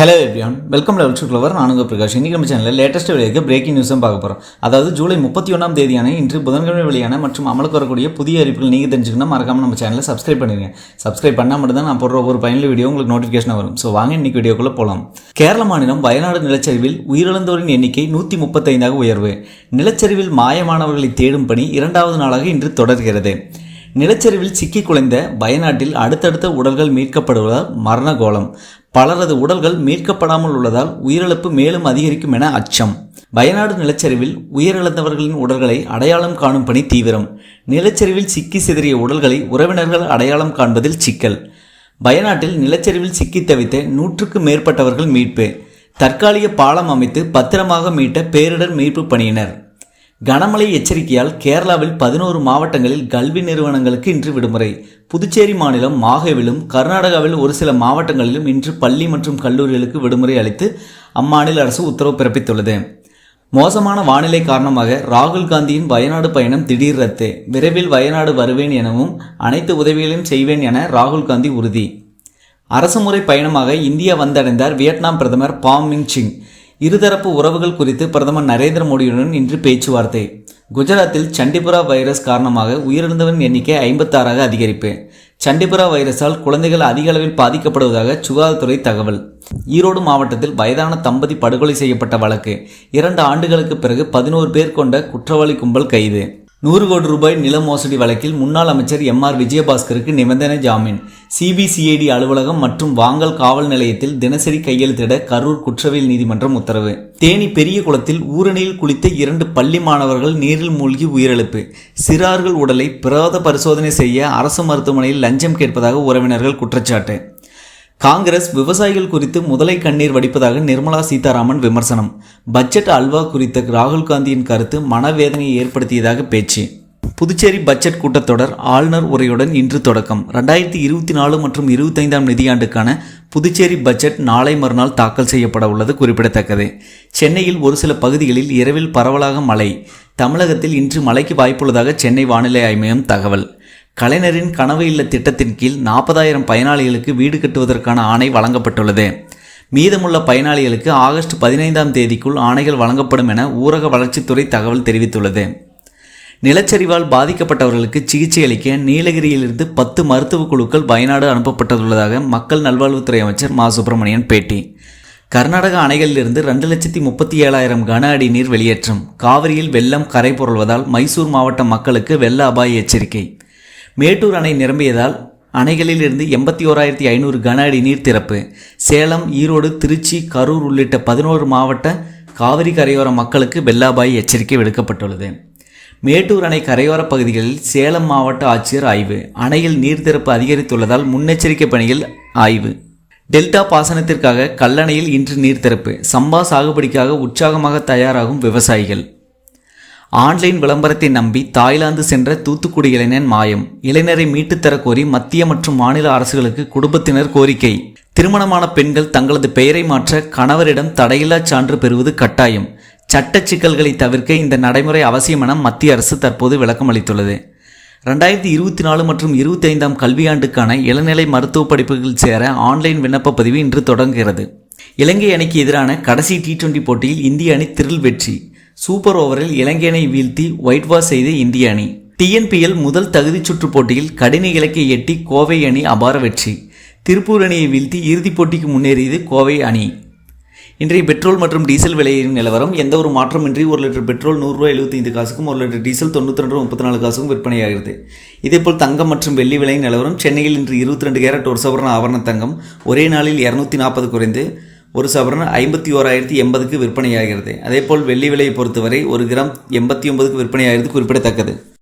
Hello எப்படியான் welcome லெவல் சுக்லவர் நானுங்க பிரகாஷ். இன்றைக்கி நம்ம சேனலில் லேட்டஸ்ட் வெளியாக பிரேக்கிங் நியூஸும் பார்க்க போகிறோம் அதாவது ஜூலை முப்பத்தி ஒன்றாம் தேதியான இன்று புதன்கிழமை வெளியான மற்றும் அமலுக்கு வரக்கூடிய புதிய அறிவிப்புகள் நீங்கள் தெரிஞ்சுக்கணும் மறக்காம நம்ம சேனலை சப்ஸ்கிரைப் பண்ணிடுங்க சப்ஸ்கிரைப் பண்ணால் மட்டும் தான் நான் போடுற ஒரு பயனுள்ள வீடியோ உங்களுக்கு நோட்டிஃபிகேஷன் வரும். ஸோ வாங்க இன்னைக்கு வீடியோக்குள்ளே போகலாம் கேரள மாநிலம் வயநாடு நிலச்சரிவில் உயிரிழந்தோரின் எண்ணிக்கை நூற்றி முப்பத்தைந்தாக உயர்வு. நிலச்சரிவில் மாயமானவர்களை தேடும் பணி இரண்டாவது நாளாக இன்று தொடர்கிறது. நிலச்சரிவில் சிக்கி குலைந்த வயநாட்டில் அடுத்தடுத்த உடல்கள் மீட்கப்படுவதால் மரண கோலம். பலரது உடல்கள் மீட்கப்படாமல் உள்ளதால் உயிரிழப்பு மேலும் அதிகரிக்கும் என அச்சம். வயநாடு நிலச்சரிவில் உயிரிழந்தவர்களின் உடல்களை அடையாளம் காணும் பணி தீவிரம். நிலச்சரிவில் சிக்கி சிதறிய உடல்களை உறவினர்கள் அடையாளம் காண்பதில் சிக்கல். வயநாட்டில் நிலச்சரிவில் சிக்கி தவித்த நூற்றுக்கு மேற்பட்டவர்கள் மீட்பு. தற்காலிக பாலம் அமைத்து பத்திரமாக மீட்ட பேரிடர் மீட்பு பணியினர். கனமழை எச்சரிக்கையால் கேரளாவில் பதினோரு மாவட்டங்களில் கல்வி நிறுவனங்களுக்கு இன்று விடுமுறை. புதுச்சேரி மாநிலம் மாகேவிலும் கர்நாடகாவில் ஒரு சில மாவட்டங்களிலும் இன்று பள்ளி மற்றும் கல்லூரிகளுக்கு விடுமுறை அளித்து அம்மாநில அரசு உத்தரவு பிறப்பித்துள்ளது. மோசமான வானிலை காரணமாக ராகுல் காந்தியின் வயநாடு பயணம் திடீர் ரத்து. விரைவில் வயநாடு வருவேன் எனவும் அனைத்து உதவிகளையும் செய்வேன் என ராகுல் காந்தி உறுதி. அரசுமுறை பயணமாக இந்தியா வந்தடைந்தார் வியட்நாம் பிரதமர் பாம் மிங் சிங். இருதரப்பு உறவுகள் குறித்து பிரதமர் நரேந்திர மோடியுடன் இன்று பேச்சுவார்த்தை. குஜராத்தில் சண்டிபுரா வைரஸ் காரணமாக உயிரிழந்தவரின் எண்ணிக்கை ஐம்பத்தாறாக அதிகரிப்பு. சண்டிபுரா வைரஸால் குழந்தைகள் அதிக அளவில் பாதிக்கப்படுவதாக சுகாதாரத்துறை தகவல். ஈரோடு மாவட்டத்தில் வயதான தம்பதி படுகொலை செய்யப்பட்ட வழக்கு. இரண்டு ஆண்டுகளுக்கு பிறகு பதினோரு பேர் கொண்ட குற்றவாளி கும்பல் கைது. நூறு கோடி ரூபாய் நில மோசடி வழக்கில் முன்னாள் அமைச்சர் எம் ஆர் விஜயபாஸ்கருக்கு நிபந்தனை ஜாமீன். சிபிசிஐடி அலுவலகம் மற்றும் வாங்கல் காவல் நிலையத்தில் தினசரி கையெழுத்திட கரூர் குற்றவியல் நீதிமன்றம் உத்தரவு. தேனி பெரிய குளத்தில் ஊரணியில் குளித்த இரண்டு பள்ளி மாணவர்கள் நீரில் மூழ்கி உயிரிழப்பு. சிறார்கள் உடலை பிரேத பரிசோதனை செய்ய அரசு மருத்துவமனையில் லஞ்சம் கேட்பதாக உறவினர்கள் குற்றச்சாட்டு. காங்கிரஸ் விவசாயிகள் குறித்து முதலை கண்ணீர் வடிப்பதாக நிர்மலா சீதாராமன் விமர்சனம். பட்ஜெட் அல்வா குறித்த ராகுல் காந்தியின் கருத்து மனவேதனையை ஏற்படுத்தியதாக பேச்சு. புதுச்சேரி பட்ஜெட் கூட்டத்தொடர் ஆளுநர் உரையுடன் இன்று தொடக்கம். ரெண்டாயிரத்தி இருபத்தி நாலு மற்றும் இருபத்தைந்தாம் நிதியாண்டுக்கான புதுச்சேரி பட்ஜெட் நாளை மறுநாள் தாக்கல் செய்யப்பட உள்ளது குறிப்பிடத்தக்கது. சென்னையில் ஒரு சில பகுதிகளில் இரவில் பரவலாக மழை. தமிழகத்தில் இன்று மழைக்கு வாய்ப்புள்ளதாக சென்னை வானிலை ஆய்வு மையம் தகவல். கலைஞரின் கனவு இல்ல திட்டத்தின் கீழ் நாற்பதாயிரம் பயனாளிகளுக்கு வீடு கட்டுவதற்கான ஆணை வழங்கப்பட்டுள்ளது. மீதமுள்ள பயனாளிகளுக்கு ஆகஸ்ட் பதினைந்தாம் தேதிக்குள் ஆணைகள் வழங்கப்படும் என ஊரக வளர்ச்சித்துறை தகவல் தெரிவித்துள்ளது. நிலச்சரிவால் பாதிக்கப்பட்டவர்களுக்கு சிகிச்சை அளிக்க நீலகிரியிலிருந்து பத்து மருத்துவக் குழுக்கள் வயநாடு அனுப்பப்பட்டுள்ளதாக மக்கள் நல்வாழ்வுத்துறை அமைச்சர் மா. சுப்பிரமணியன் பேட்டி. கர்நாடக அணைகளிலிருந்து ரெண்டு லட்சத்தி முப்பத்தி ஏழாயிரம் கன அடி நீர் வெளியேற்றம். காவிரியில் வெள்ளம் கரை புரள்வதால் மைசூர் மாவட்ட மக்களுக்கு வெள்ள அபாய எச்சரிக்கை. மேட்டூர் அணை நிரம்பியதால் அணைகளில் இருந்து எண்பத்தி ஓராயிரத்தி ஐநூறு கன அடி நீர் திறப்பு. சேலம் ஈரோடு திருச்சி கரூர் உள்ளிட்ட பதினோரு மாவட்ட காவிரி கரையோர மக்களுக்கு வெள்ளாபாய் எச்சரிக்கை விடுக்கப்பட்டுள்ளது. மேட்டூர் அணை கரையோர பகுதிகளில் சேலம் மாவட்ட ஆட்சியர் ஆய்வு. அணையில் நீர் திறப்பு அதிகரித்துள்ளதால் முன்னெச்சரிக்கை பணியில் ஆய்வு. டெல்டா பாசனத்திற்காக கல்லணையில் இன்று நீர் திறப்பு. சம்பா சாகுபடிக்காக உற்சாகமாக தயாராகும் விவசாயிகள். ஆன்லைன் விளம்பரத்தை நம்பி தாய்லாந்து சென்ற தூத்துக்குடி இளைஞன் மாயம். இளைஞரை மீட்டுத் தர கோரி மத்திய மற்றும் மாநில அரசுகளுக்கு குடும்பத்தினர் கோரிக்கை. திருமணமான பெண்கள் தங்களது பெயரை மாற்ற கணவரிடம் தடையில்லா சான்று பெறுவது கட்டாயம். சட்ட சிக்கல்களை தவிர்க்க இந்த நடைமுறை அவசியம் என மத்திய அரசு தற்போது விளக்கம் அளித்துள்ளது. ரெண்டாயிரத்தி இருபத்தி நாலு மற்றும் இருபத்தி ஐந்தாம் கல்வியாண்டுக்கான இளநிலை மருத்துவ படிப்புகள் சேர ஆன்லைன் விண்ணப்ப பதிவு இன்று தொடங்குகிறது. இலங்கை அணிக்கு எதிரான கடைசி டி டுவெண்டி போட்டியில் இந்திய அணி திரில் வெற்றி. சூப்பர் ஓவரில் இலங்கையனை வீழ்த்தி ஒயிட் வாஷ் செய்த இந்திய அணி. டிஎன்பிஎல் முதல் தகுதிச் சுற்று போட்டியில் கடின இலக்கை எட்டி கோவை அணி அபார வெற்றி. திருப்பூர் அணியை வீழ்த்தி இறுதிப் போட்டிக்கு முன்னேறியது கோவை அணி. இன்றைய பெட்ரோல் மற்றும் டீசல் விலையின் நிலவரம் எந்த ஒரு மாற்றமின்றி ஒரு லிட்டர் பெட்ரோல் நூறுரூவா எழுபத்தைந்து காசுக்கும் ஒரு லிட்டர் டீசல் தொண்ணூற்றி ரெண்டு முப்பத்தி நாலு காசுக்கும் விற்பனையாகிறது. இதேபோல் தங்கம் மற்றும் வெள்ளி விலையின் நிலவரம் சென்னையில் இன்று இருபத்தி ரெண்டு கேரட் ஒரு சவரன் ஆவரண தங்கம் ஒரே நாளில் இரநூத்தி நாற்பது குறைந்து ஒரு சவரன் ஐம்பத்தி ஓராயிரத்தி எண்பதுக்கு விற்பனையாகிறது. அதேபோல் வெள்ளி விலையை பொறுத்தவரை ஒரு கிராம் எண்பத்தி ஒன்பதுக்கு விற்பனையாகிறது குறிப்பிடத்தக்கது.